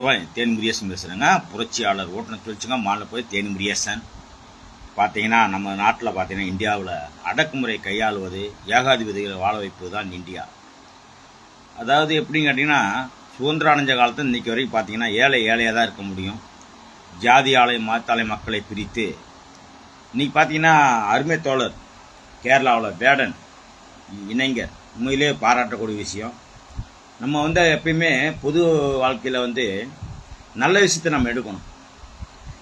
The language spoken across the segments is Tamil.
ஓய், முரியசன் பேசுகிறேங்க புரட்சியாளர் ஓட்டுநர் தொழிற்சங்கம் மாநில போய் தேனி முரியசன் பார்த்தீங்கன்னா நம்ம நாட்டில் பார்த்தீங்கன்னா இந்தியாவில் அடக்குமுறை கையாளுவது ஏகாதிபதிகளை வாழ வைப்பது தான் இந்தியா. அதாவது எப்படின்னு கேட்டிங்கன்னா சுதந்திரம் அடைஞ்ச காலத்தில் இன்றைக்கி வரைக்கும் பார்த்தீங்கன்னா ஏழை ஏழையாக தான் இருக்க முடியும். ஜாதி ஆலை மாத்தாலை மக்களை பிரித்து இன்னைக்கு பார்த்தீங்கன்னா அருமை தோழர் கேரளாவில் வேடன் இணைஞர். உண்மையிலே பாராட்டக்கூடிய விஷயம். நம்ம வந்து எப்பயுமே பொது வாழ்க்கையில் வந்து நல்ல விஷயத்தை நம்ம எடுக்கணும்.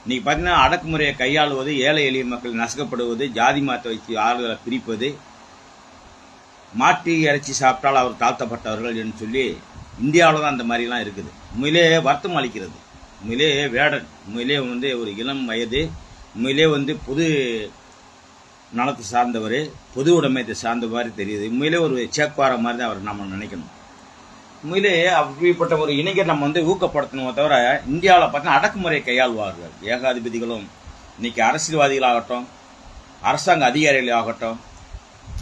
இன்றைக்கி பார்த்தீங்கன்னா அடக்குமுறையை கையாளுவது ஏழை எளிய மக்கள் நசுக்கப்படுவது ஜாதி மாற்ற வைத்து ஆளுகளை பிரிப்பது மாட்டி இறைச்சி சாப்பிட்டால் அவர் தாழ்த்தப்பட்டவர்கள் என்று சொல்லி இந்தியாவில் தான் அந்த மாதிரிலாம் இருக்குது. உண்மையிலே வருத்தம் அளிக்கிறது. உண்மையிலே வேடன். உண்மையிலே வந்து ஒரு இளம் வயது. உண்மையிலே வந்து பொது நலத்தை சார்ந்தவர் பொது உடைமையத்தை சார்ந்த மாதிரி தெரியுது. உண்மையிலே ஒரு சேக்குவார மாதிரி தான் அவர் நம்ம நினைக்கணும். உண்மையிலே அப்படிப்பட்ட ஒரு இளைஞர் நம்ம வந்து ஊக்கப்படுத்தணுமே தவிர இந்தியாவில் பார்த்தீங்கன்னா அடக்குமுறையை கையாள்வார்கள். ஏகாதிபதிகளும் இன்னைக்கு அரசியல்வாதிகளாகட்டும் அரசாங்க அதிகாரிகள் ஆகட்டும்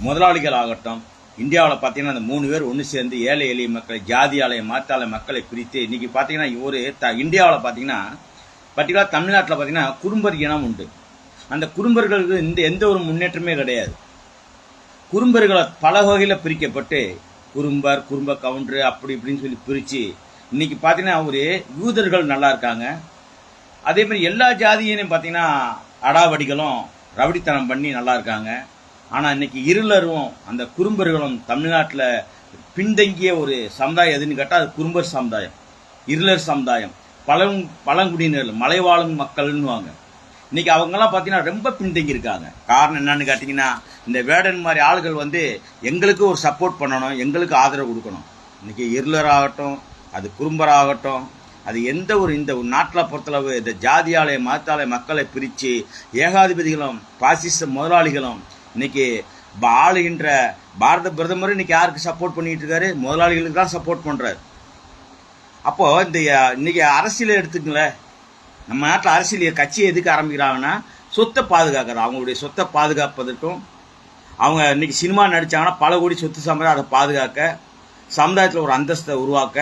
முதலாளிகள் ஆகட்டும் இந்தியாவில் பார்த்தீங்கன்னா அந்த மூணு பேர் ஒன்று சேர்ந்து ஏழை எளிய மக்களை ஜாதியாலய ஆலை மக்களை பிரித்து இன்றைக்கி பார்த்தீங்கன்னா ஒரு த இந்தியாவில் பார்த்தீங்கன்னா பர்டிகுலர் தமிழ்நாட்டில் பார்த்தீங்கன்னா குறும்பர் இனம் உண்டு. அந்த குறும்பர்களுக்கு இந்த எந்த ஒரு முன்னேற்றமே கிடையாது. குறும்பர்களை பல வகையில் பிரிக்கப்பட்டு குறும்பர் குறும்ப கவுண்டரு அப்படி இப்படின்னு சொல்லி பிரித்து இன்றைக்கி பார்த்தீங்கன்னா ஒரு யூதர்கள் நல்லா இருக்காங்க. அதே மாதிரி எல்லா ஜாதியினையும் பார்த்தீங்கன்னா அடாவடிகளும் ரவடித்தனம் பண்ணி நல்லா இருக்காங்க. ஆனால் இன்னைக்கு இருளரும் அந்த குறும்பர்களும் தமிழ்நாட்டில் பின்தங்கிய ஒரு சமுதாயம் எதுன்னு கேட்டால் அது குறும்பர் சமுதாயம் இருளர் சமுதாயம். பழங் பழங்குடியினர் மலைவாழும் மக்கள்னுவாங்க. இன்றைக்கி அவங்கெல்லாம் பார்த்தீங்கன்னா ரொம்ப பின்தங்கி இருக்காங்க காரணம் என்னன்னு கேட்டிங்கன்னா இந்த வேடன் மாதிரி ஆளுகள் வந்து எங்களுக்கு ஒரு சப்போர்ட் பண்ணணும் எங்களுக்கு ஆதரவு கொடுக்கணும். இன்றைக்கி இருளர் ஆகட்டும் அது குறும்பராகட்டும் அது எந்த ஒரு இந்த நாட்டில் பொறுத்தளவு இந்த ஜாதியாலே மதத்தாலே மக்களை பிரித்து ஏகாதிபதிகளும் பாசிச முதலாளிகளும் இன்னைக்கு ப- ஆளுகின்ற பாரத பிரதமர் இன்றைக்கி யாருக்கு சப்போர்ட் பண்ணிகிட்டு இருக்காரு? முதலாளிகளுக்கு தான் சப்போர்ட் பண்ணுறாரு அப்போது இந்த இன்றைக்கி அரசியலை எடுத்துக்கங்களேன். நம்ம நாட்டில் அரசியல் கட்சி எதுக்கு ஆரம்பிக்கிறாங்கன்னா சொத்தை பாதுகாக்கிறது. அவங்களுடைய சொத்தை பாதுகாப்பதற்கும் அவங்க இன்றைக்கி சினிமா நடித்தாங்கன்னா பல கோடி சொத்து சம்பளம் அதை பாதுகாக்க சமுதாயத்தில் ஒரு அந்தஸ்தை உருவாக்க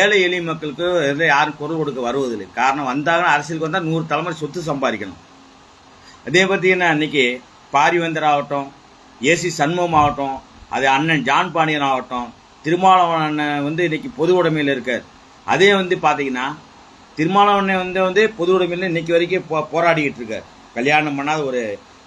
ஏழை எளிய மக்களுக்கு எதில் யாரும் குரல் கொடுக்க வருவதில்லை. காரணம் வந்தாங்கன்னா அரசியலுக்கு வந்தால் நூறு தலைமுறை சொத்து சம்பாதிக்கணும். அதே பார்த்தீங்கன்னா இன்றைக்கி பாரிவேந்தர் ஆகட்டும் ஏசி சண்முகம் ஆகட்டும் அது அண்ணன் ஜான் பாண்டியன் ஆகட்டும் திருமாவளவன் அண்ணன் வந்து இன்றைக்கி பொது உடைமையில் இருக்கார். அதே வந்து பார்த்தீங்கன்னா திருமாவளவன் வந்து வந்து பொது உடைமையில் இன்றைக்கி வரைக்கும் போ போராடிக்கிட்டு இருக்கார். கல்யாணம் பண்ணாத ஒரு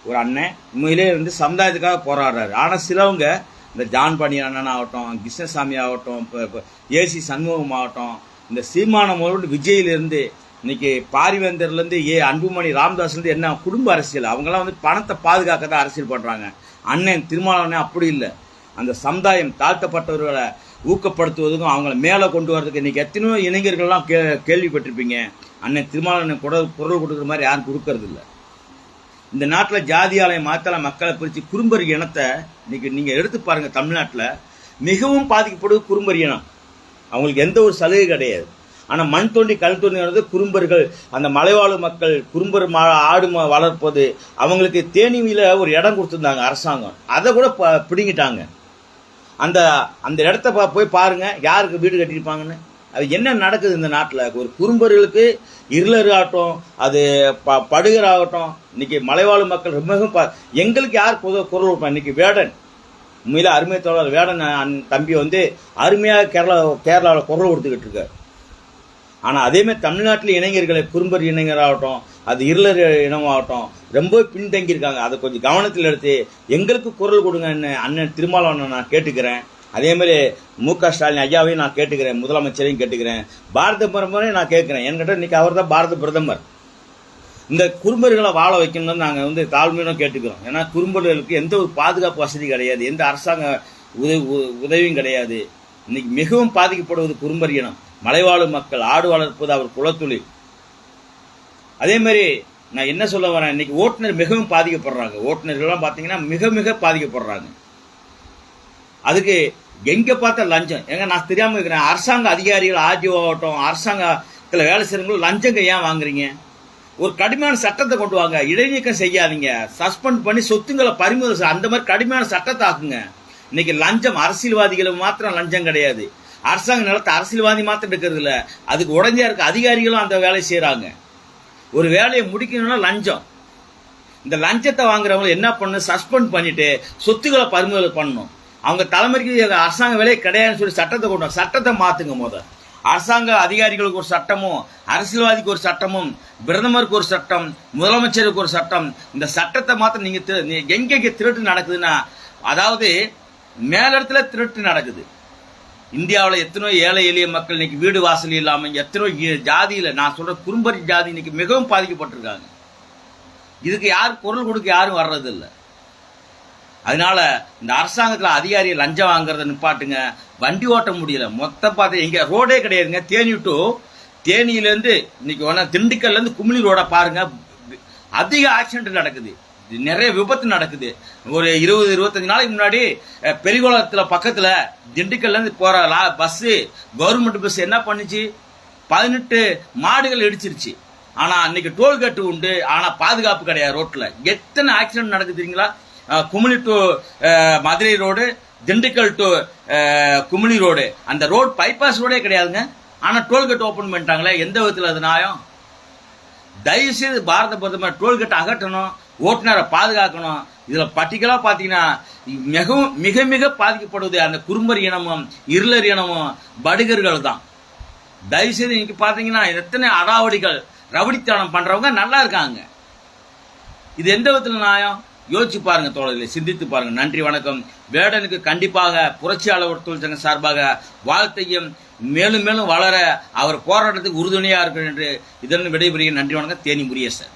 ஒரு அண்ணன். உண்மையிலே வந்து சமுதாயத்துக்காக போராடுறாரு. ஆனால் சிலவங்க இந்த ஜான் பாண்டியன் அண்ணன் ஆகட்டும் கிருஷ்ணசாமி ஆகட்டும் இப்போ இப்போ ஏசி சண்முகம் ஆகட்டும் இந்த சீமானம் முதல்ல விஜயிலிருந்து இன்னைக்கு பாரிவேந்தர்லேருந்து ஏ அன்புமணி ராமதாஸ்லேருந்து என்ன குடும்ப அரசியல்? அவங்கெல்லாம் வந்து பணத்தை பாதுகாக்க தான் அரசியல் பண்ணுறாங்க அண்ணன் திருமாவளவனே அப்படி இல்லை. அந்த சமுதாயம் தாழ்த்தப்பட்டவர்களை ஊக்கப்படுத்துவதுக்கும் அவங்கள மேலே கொண்டு வரதுக்கு இன்றைக்கி எத்தனையோ இளைஞர்கள்லாம் கே கேள்விப்பட்டிருப்பீங்க. அண்ணன் திருமாவளவன் குரல் குரல் கொடுக்குற மாதிரி யாரும் கொடுக்கறதில்லை. இந்த நாட்டில் ஜாதியாலய மாத்தலாம் மக்களை பிரித்து குறும்பர் இனத்தை இன்னைக்கு நீங்கள் எடுத்து பாருங்கள் தமிழ்நாட்டில் மிகவும் பாதிக்கப்படுவது குறும்பர் இனம். அவங்களுக்கு எந்த ஒரு சலுகை கிடையாது. ஆனால் மண் தோண்டி கல் தோண்டி குறும்பர்கள் அந்த மலைவாழ் மக்கள் குறும்பர் மா ஆடு மா வளர்ப்பது அவங்களுக்கு தேனிவியில் ஒரு இடம் கொடுத்துருந்தாங்க அரசாங்கம். அதை கூட ப- பிடுங்கிட்டாங்க. அந்த அந்த இடத்த போய் பாருங்கள் யாருக்கு வீடு கட்டியிருப்பாங்கன்னு? அது என்ன நடக்குது இந்த நாட்டில்? ஒரு குறும்பர்களுக்கு இருளர் ஆகட்டும் அது ப படுகர் ஆகட்டும் இன்னைக்கு மலைவாழ் மக்கள் மிகவும் பா எங்களுக்கு யார் குத குரல் கொடுப்பா? இன்னைக்கு வேடன். உண்மையில அருமை தோழர் வேடன் அண்ணன் தம்பி வந்து அருமையாக கேரளா கேரளாவில் குரல் கொடுத்துக்கிட்டு இருக்கார். ஆனால் அதேமாதிரி தமிழ்நாட்டில் இளைஞர்களை குறும்பர் இளைஞராகட்டும் அது இருளர் இனமாகட்டும் ரொம்ப பின்தங்கியிருக்காங்க. அதை கொஞ்சம் கவனத்தில் எடுத்து எங்களுக்கு குரல் கொடுங்கன்னு அண்ணன் திருமாவளவனை நான் கேட்டுக்கிறேன். அதே மாதிரி மு க ஸ்டாலின் ஐயாவையும் நான் கேட்டுக்கிறேன் முதலமைச்சரையும் கேட்டுக்கிறேன். பாரத பிரதமரையும் நான் கேட்குறேன். என்கிட்ட இன்றைக்கி அவர் தான் பாரத பிரதமர். இந்த குறும்பர்களை வாழ வைக்கணும்னு நாங்கள் வந்து தாழ்மையிலும் கேட்டுக்கிறோம். ஏன்னா குறும்பர்களுக்கு எந்த ஒரு பாதுகாப்பு வசதி கிடையாது. எந்த அரசாங்க உதவி உ- உதவியும் கிடையாது. இன்னைக்கு மிகவும் பாதிக்கப்படுவது குறும்பர் இனம். மலைவாழும் மக்கள் ஆடு வளர்ப்பது அவர் குலத்தொழில். அதே மாதிரி நான் என்ன சொல்ல வரேன்? இன்னைக்கு ஓட்டுநர் மிகவும் பாதிக்கப்படுறாங்க. ஓட்டுநர்கள்லாம் பார்த்தீங்கன்னா மிக மிக பாதிக்கப்படுறாங்க. அதுக்கு எங்கே பார்த்தா லஞ்சம்? ஏங்க நான் தெரியாமல் இருக்கிறேன் அரசாங்க அதிகாரிகள் ஆர்டிஓ ஆகட்டும் அரசாங்கத்தில் வேலை செய்கிறவங்களும் லஞ்சங்க ஏன் வாங்குறீங்க? ஒரு கடுமையான சட்டத்தை கொண்டு வாங்க. இடைநீக்கம் செய்யாதீங்க. சஸ்பெண்ட் பண்ணி சொத்துங்களை பறிமுதல் அந்த மாதிரி கடுமையான சட்டத்தை ஆக்குங்க. இன்னைக்கு லஞ்சம் அரசியல்வாதிகளுக்கு மாத்திரம் லஞ்சம் கிடையாது. அரசாங்க நிலத்தை அரசியல்வாதி மாத்திரம் எடுக்கிறது இல்லை. அதுக்கு உடஞ்சா இருக்க அதிகாரிகளும் அந்த வேலையை செய்கிறாங்க ஒரு வேலையை முடிக்கணும்னா லஞ்சம். இந்த லஞ்சத்தை வாங்குறவங்களை என்ன பண்ணணும்? சஸ்பெண்ட் பண்ணிட்டு சொத்துக்களை பறிமுதல் பண்ணணும். அவங்க தலைமைக்கு அரசாங்க வேலையே கிடையாதுன்னு சொல்லி சட்டத்தை கொண்டு சட்டத்தை மாற்றுங்க முத. அரசாங்க அதிகாரிகளுக்கு ஒரு சட்டமும் அரசியல்வாதிக்கு ஒரு சட்டமும் பிரதமருக்கு ஒரு சட்டம் முதலமைச்சருக்கு ஒரு சட்டம். இந்த சட்டத்தை மாத்திரம் நீங்கள் திரு- திருட்டு நடக்குதுன்னா அதாவது மேலிடத்துல திருட்டு நடக்குது. இந்தியாவில் எத்தனையோ ஏழை எளிய மக்கள் இன்னைக்கு வீடு வாசல் இல்லாமல் எத்தனையோ ஜாதியில் நான் சொல்ற குறும்பரி ஜாதி இன்னைக்கு மிகவும் பாதிக்கப்பட்டிருக்காங்க. இதுக்கு யார் குரல் கொடுக்க யாரும் வர்றதில்லை. அதனால இந்த அரசாங்கத்தில் அதிகாரி லஞ்சம் வாங்குறத நிப்பாட்டுங்க. வண்டி ஓட்ட முடியல. மொத்த பார்த்து இங்கே ரோடே கிடையாதுங்க. தேனி டு தேனியிலேருந்து இன்னைக்கு ஒன்றா திண்டுக்கல்லேருந்து குமிழி ரோட பாருங்க. அதிக ஆக்சிடென்ட் நடக்குது. நிறைய விபத்து நடக்குது. ஒரு இருபது இருபத்தஞ்சு நாளைக்கு முன்னாடி அஹ், பக்கத்தில் திண்டுக்கல்லேருந்து போகிற லா பஸ்ஸு கவர்மெண்ட் பஸ் என்ன பண்ணுச்சு? பதினெட்டு மாடுகள் இடிச்சிருச்சு. ஆனால் அன்னைக்கு டோல்கேட்டு உண்டு. ஆனால் பாதுகாப்பு கிடையாது ரோட்டில் எத்தனை ஆக்சிடென்ட் நடக்குதுங்களா தெரியுங்களா to Madurai road Dindigul to uh, road அந்த ரோட் பைபாஸ் ரோடே கிடையாதுங்க. ஆனால் டோல்கேட் ஓப்பன் பண்ணிட்டாங்களே எந்த விதத்தில் அது நியாயம்? தயவுசெய்து பாரத பிரதமர் டோல்கேட் அகற்றணும் ஓட்டுநரை பாதுகாக்கணும். இதில் பர்டிகுலராக பார்த்தீங்கன்னா மிகவும் மிக மிக பாதிக்கப்படுவது அந்த குறும்பர் இனமும் இருளர் இனமும் படுகர்கள் தான். தயவுசெய்து இன்னைக்கு எத்தனை அடாவடிகள் ரவுடித்தனம் பண்ணுறவங்க நல்லா இருக்காங்க. இது எந்த விதத்தில் நியாயம்? யோசிச்சு பாருங்க தோழர்களே சிந்தித்து பாருங்க. நன்றி வணக்கம். வேடனுக்கு கண்டிப்பாக புரட்சியாளர் தொழிற்சங்க சார்பாக வாழ்த்தையும் மேலும் மேலும் வளர அவர் போராட்டத்துக்கு உறுதுணையாக இருக்கிறேன் என்று இதன் விடைபெறுகிறேன். நன்றி வணக்கம். தேனி முரியசன்